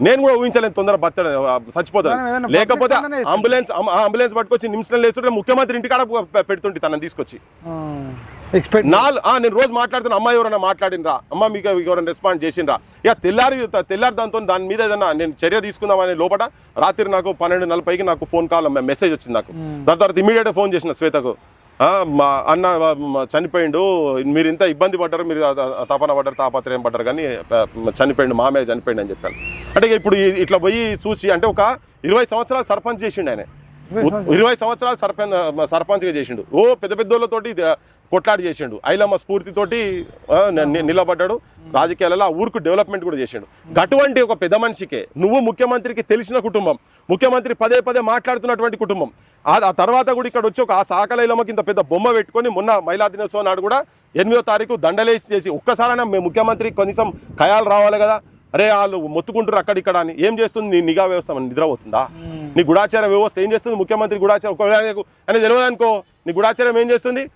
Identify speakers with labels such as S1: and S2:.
S1: నేను కూడా ఊహించలేను తొందర బతాడు
S2: ఏదైనా
S1: లేకపోతే. అంబులెన్స్ అంబులెన్స్ పట్టుకొచ్చి నిమిషంలో లేస్తుంటే ముఖ్యమంత్రి ఇంటికాడ పెడుతుంటే తనని తీసుకొచ్చి. నాలుగు ఆ, నేను రోజు మాట్లాడుతున్నా అమ్మ ఎవరైనా మాట్లాడినరా అమ్మ మీకు ఎవరైనా రెస్పాండ్ చేసిండ్రా? ఇక తెల్లారి తెల్లారి దాంతో దాని మీద ఏదైనా నేను చర్య తీసుకుందామని లోపల రాత్రి నాకు పన్నెండు నలభైకి నాకు ఫోన్ కాల్ మెసేజ్ వచ్చింది నాకు. దాని తర్వాత ఇమీడియట్ ఫోన్ చేసిన శ్వేతకు. మా అన్న మా చనిపోయిండు. మీరు ఇంత ఇబ్బంది పడ్డారు మీరు తపన పడ్డారు తాపత్రయం పడ్డారు కానీ చనిపోయిండు మామయ్య చనిపోయిండు అని చెప్పాను అంటే ఇప్పుడు ఇట్లా పోయి చూసి అంటే ఒక ఇరవై సంవత్సరాలు సర్పంచ్ చేసిండు ఆయన. ఇరవై సంవత్సరాలు. సర్పంచ్ సర్పంచ్గా చేసిండు. ఓ పెద్ద పెద్దోళ్ళతోటి కొట్లాడి చేసిండు. ఐలమ్మ స్ఫూర్తితోటి నిలబడ్డాడు. రాజకీయాలలో ఆ ఊరుకు డెవలప్మెంట్ కూడా చేసిండు. అటువంటి ఒక పెద్ద మనిషికే నువ్వు ముఖ్యమంత్రికి తెలిసిన కుటుంబం ముఖ్యమంత్రి పదే పదే మాట్లాడుతున్నటువంటి కుటుంబం ఆ తర్వాత కూడా ఇక్కడ వచ్చి ఒక ఆ సాకల ఐలమ్మకి ఇంత పెద్ద బొమ్మ పెట్టుకొని మొన్న మహిళా దినోత్సవం నాడు కూడా ఎనిమిదో తారీఖు దండలేసి చేసి ఒక్కసారైనా మేము ముఖ్యమంత్రి కనీసం ఖయాలు రావాలి కదా? అరే వాళ్ళు మొత్తుకుంటారు అక్కడిక్కడ అని. ఏం చేస్తుంది? నీ నిఘా వ్యవస్థ నిద్రపోతుందా? నీ గుడాచార వ్యవస్థ ఏం చేస్తుంది? ముఖ్యమంత్రి గుడాచారం ఒకవేళ ఆయనకు- తెలియదు అనుకో నీ గుడాచారం ఏం చేస్తుంది?